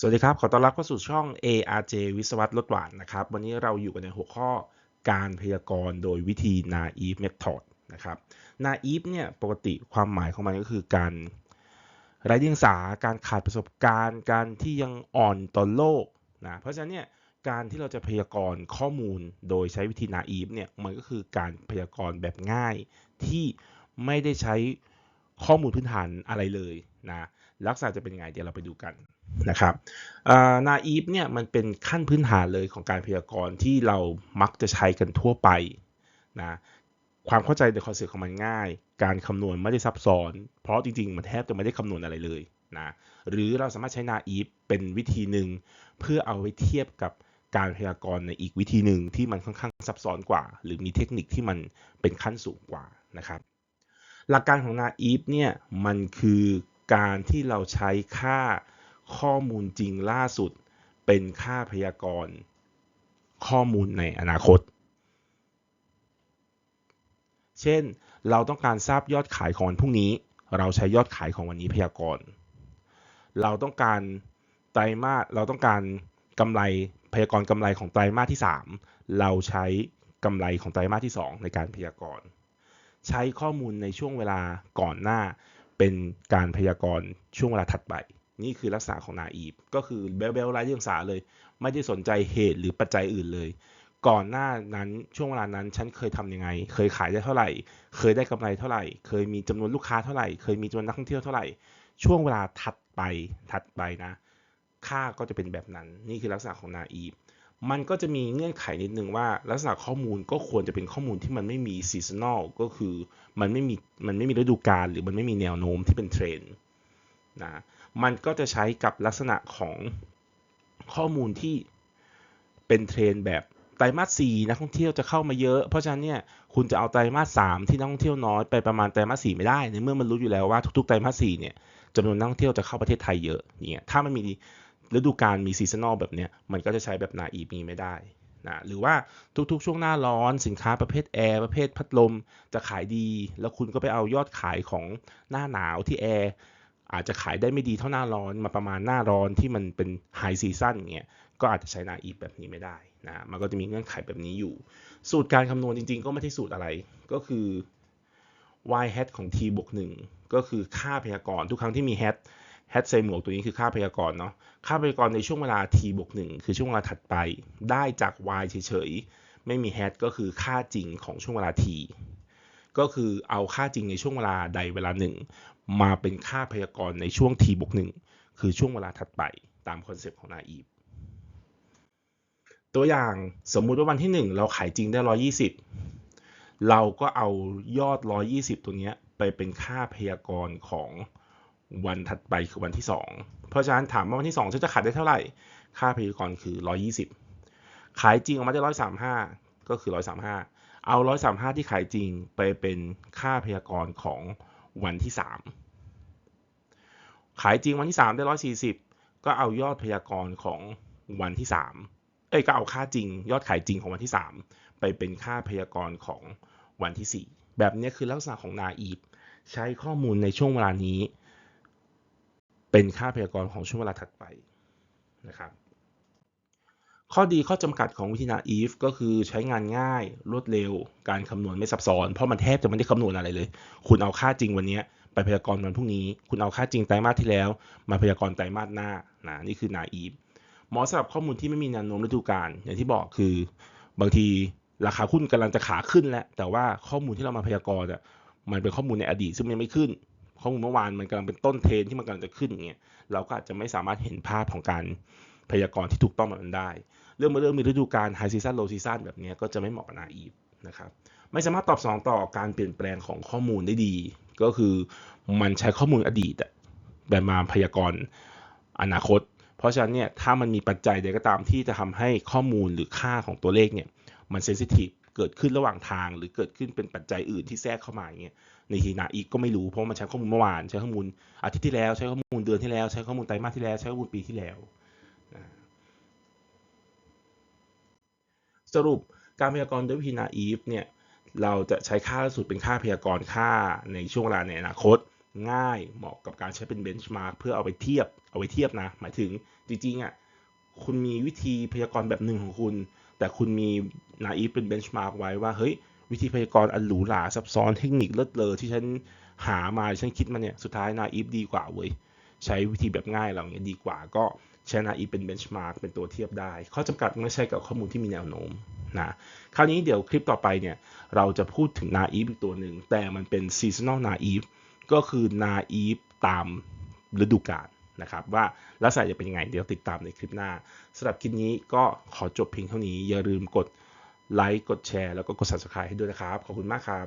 สวัสดีครับ ขอต้อนรับเข้าสู่ช่อง ARJ วิศวัตรลดหวานนะครับ วันนี้เราอยู่กันในหัวข้อการพยากรณ์โดยวิธี naive method นะครับ naive เนี่ยปกติความหมายของมันก็คือการไร้เดียงสา การขาดประสบการณ์ การที่ยังอ่อนต่อโลกนะ เพราะฉะนั้นเนี่ยการที่เราจะพยากรณ์ข้อมูลโดยใช้วิธี naive เนี่ยมันก็คือการพยากรณ์แบบง่ายที่ไม่ได้ใช้ข้อมูลพื้นฐานอะไรเลยนะลักษณะจะเป็นยังไงเดี๋ยวเราไปดูกัน นะครับนาอีฟเนี่ยมันเป็นขั้นพื้นฐานเลยของการพยากรณ์ที่เรามักจะใช้กันทั่วไปนะความเข้าใจในคอนเซ็ปต์ของมันง่าย การคำนวณไม่ได้ซับซ้อน เพราะจริงๆ มันแทบจะไม่ได้คำนวณอะไรเลยนะหรือเราสามารถใช้นาอีฟเป็นวิธีหนึ่งเพื่อเอาไว้เทียบกับการพยากรณ์ในอีกวิธีหนึ่งที่มันค่อนข้างซับซ้อนกว่า หรือมีเทคนิคที่มันเป็นขั้นสูงกว่านะครับหลักการของนาอีฟเนี่ยมันคือการที่เราใช้ค่า ข้อมูลจริงล่าสุด เป็นค่าพยากรณ์ ข้อมูลในอนาคต เช่น เราต้องการทราบยอดขายของวันพรุ่งนี้ เราใช้ยอดขายของวันนี้พยากรณ์ เราต้องการไตรมาส เราต้องการกำไรพยากรณ์กำไรของไตรมาสที่ 3 เราใช้กำไรของไตรมาสที่ 2 ในการพยากรณ์ ใช้ข้อมูลในช่วงเวลาก่อนหน้าเป็นการพยากรณ์ช่วงเวลาถัดไป นี่คือลักษณะของนาอีฟก็คือเบลเบลไร้เรื่องสาเลย ไม่ได้สนใจเหตุหรือปัจจัยอื่นเลย ก่อนหน้านั้นช่วงเวลานั้นฉันเคยทํำยังไง เคยขายได้เท่าไหร่ เคยได้กำไรเท่าไหร่ เคยมีจำนวนลูกค้าเท่าไหร่ เคยมีจำนวนนักท่องเที่ยวเท่าไหร่ ช่วงเวลาถัดไปถัดไปนะค่าก็จะเป็นแบบนั้น นี่คือลักษณะของนาอีฟมันก็จะมีเงื่อนไขนิดนึงว่าลักษณะข้อมูลก็ควรจะเป็นข้อมูลที่มันไม่มีซีซันอลก็คือมันไม่มีมันไม่มีฤดูกาลหรือมันไม่มีแนวโน้มที่เป็นเทรนด์นะ มันก็จะใช้กับลักษณะของข้อมูลที่เป็นเทรนแบบไตรมาสสี่นักท่องเที่ยวจะเข้ามาเยอะ เพราะฉะนั้นเนี่ยคุณจะเอาไตรมาสสามที่นักท่องเที่ยวน้อยไปประมาณไตรมาสสี่ไม่ได้ในเมื่อมันรู้อยู่แล้วว่าทุกๆไตรมาสสี่เนี่ยจำนวนนักท่องเที่ยวจะเข้าประเทศไทยเยอะเนี่ยถ้ามันมีฤดูกาลมีซีซันอลแบบเนี้ยมันก็จะใช้แบบนาอีมีไม่ได้นะหรือว่าทุกๆ ช่วงหน้าร้อนสินค้าประเภทแอร์ประเภทพัดลมจะขายดี แล้วคุณก็ไปเอายอดขายของหน้าหนาวที่แอร์ อาจจะขายได้ไม่ดีเท่าหน้าร้อนมาประมาณหน้าร้อนที่มันเป็นไฮซีซั่นเงี้ยก็อาจจะใช้นาอีฟแบบนี้ไม่ได้นะมันก็จะมีเงื่อนไขแบบนี้อยู่ สูตรการคำนวณจริง ๆ ก็ไม่ใช่สูตรอะไรก็คือ y hat ของ t บวก1ก็คือค่าพยากรณ์ทุกครั้งที่มี hat hat ใส่หมวกตัวนี้คือค่าพยากรณ์เนาะค่าพยากรณ์ในช่วงเวลา t บวก1คือช่วงเวลาถัดไป ได้จาก y เฉยๆไม่มี hat ก็คือค่าจริงของช่วงเวลา t ก็คือเอาค่าจริงในช่วงเวลาใดเวลาหนึ่ง มาเป็นค่าพยากรณ์ในช่วง t บวก1คือช่วงเวลาถัดไปตามคอนเซปต์ของนาอีฟตัวอย่างสมมุติว่าวันที่ 1 เราขายจริงได้ 120 เราก็เอายอด 120 ตัวนี้ไปเป็นค่าพยากรณ์ของวันถัดไปคือวันที่ 2 เพราะฉะนั้นถามว่าวันที่2ฉันจะขายได้เท่าไหร่ ค่าพยากรณ์คือ 120 ขายจริงออกมาได้ 135 ก็คือ 135 เอา 135 ที่ขายจริงไปเป็นค่าพยากรณ์ของวันที่ 3 ขายจริงวันที่ 3 ได้ 140 ก็เอายอดพยากรณ์ของวันที่ 3 เอ้ยก็เอาค่าจริง ยอดขายจริงของวันที่ 3 ไปเป็นค่าพยากรณ์ของวันที่ 4 แบบนี้คือลักษณะของนาอีฟใช้ข้อมูลในช่วงเวลานี้ เป็นค่าพยากรณ์ของช่วงเวลาถัดไปนะครับ ข้อดีข้อจำกัดของวิธีนาอีฟก็คือใช้งานง่ายรวดเร็ว การคำนวณไม่ซับซ้อน เพราะมันแทบจะไม่ได้คำนวณอะไรเลย คุณเอาค่าจริงวันนี้ไปพยากรณ์วันพรุ่งนี้ คุณเอาค่าจริงไตรมาสที่แล้ว มาพยากรณ์ไตรมาสหน้านะนี่คือนาอีฟเหมาะสำหรับข้อมูลที่ไม่มีแนวโน้มฤดูกาลอย่างที่บอกคือบางทีราคาหุ้นกำลังจะขาขึ้นแล้ว แต่ว่าข้อมูลที่เรามาพยากรณ์อะมันเป็นข้อมูลในอดีตซึ่งมันไม่ขึ้น ข้อมูลเมื่อวานมันกำลังเป็นต้นเทรนที่มันกำลังจะขึ้นอย่างเงี้ยเราก็อาจจะไม่สามารถเห็นภาพของการ พยากรณ์ที่ถูกต้องแบบนั้นได้ เรื่องมาเรื่องมีฤดูกาลไฮซีซันโลซีซันแบบนี้ก็จะไม่เหมาะกับนาอีฟนะครับไม่สามารถตอบสนองต่อการเปลี่ยนแปลงของข้อมูลได้ดี ก็คือมันใช้ข้อมูลอดีตแบบมาพยากรณ์อนาคต เพราะฉะนั้นเนี่ยถ้ามันมีปัจจัยใดก็ตามที่จะทำให้ข้อมูลหรือค่าของตัวเลขเนี่ยมันเซนซิทีฟเกิดขึ้นระหว่างทาง หรือเกิดขึ้นเป็นปัจจัยอื่นที่แทรกเข้ามาอย่างเงี้ยในทีนาอีกก็ไม่รู้เพราะมันใช้ข้อมูลเมื่อวาน ใช้ข้อมูลอาทิตย์ที่แล้ว ใช้ข้อมูลเดือนที่แล้ว ใช้ข้อมูลไตรมาสที่แล้ว ใช้ข้อมูลปีที่แล้ว สรุปการพยากรณ์ด้วยวิธีนาอีฟเนี่ยเราจะใช้ค่าสุดเป็นค่าพยากรณ์ค่าในช่วงเวลาในอนาคต ง่ายเหมาะกับการใช้เป็นเบนช์มาร์กเพื่อเอาไปเทียบเอาไปเทียบนะ หมายถึงจริงๆอะคุณมีวิธีพยากรณ์แบบหนึ่งของคุณ แต่คุณมีนาอีฟเป็นเบนช์มาร์กไว้ว่าเฮ้ยวิธีพยากรณ์อันหรูหราซับซ้อนเทคนิคเลิศเลอที่ฉันหามาฉันคิดมาเนี่ยสุดท้ายนาอีฟดีกว่าเว้ยใช้วิธีแบบง่ายเหล่านี้ดีกว่าก็ ใช้นาอีเป็นเบนช์มาร์กเป็นตัวเทียบได้ ข้อจำกัดไม่ใช่กับข้อมูลที่มีแนวโน้มนะคราวนี้เดี๋ยวคลิปต่อไปเนี่ยเราจะพูดถึงนาอีฟอีกตัวหนึ่ง แต่มันเป็นซีซัน a ลนาอีฟก็คือนาอีฟตามฤดูกาลนะครับว่าลักษณะจะเป็นยังไงเดี๋ยวติดตามในคลิปหน้าสำหรับคลิปนี้ก็ขอจบเพียงเท่านี้อย่าลืมกดไลค์กดแชร์แล้วก็กด subscribe ให้ด้วยนะครับ ขอบคุณมากครับ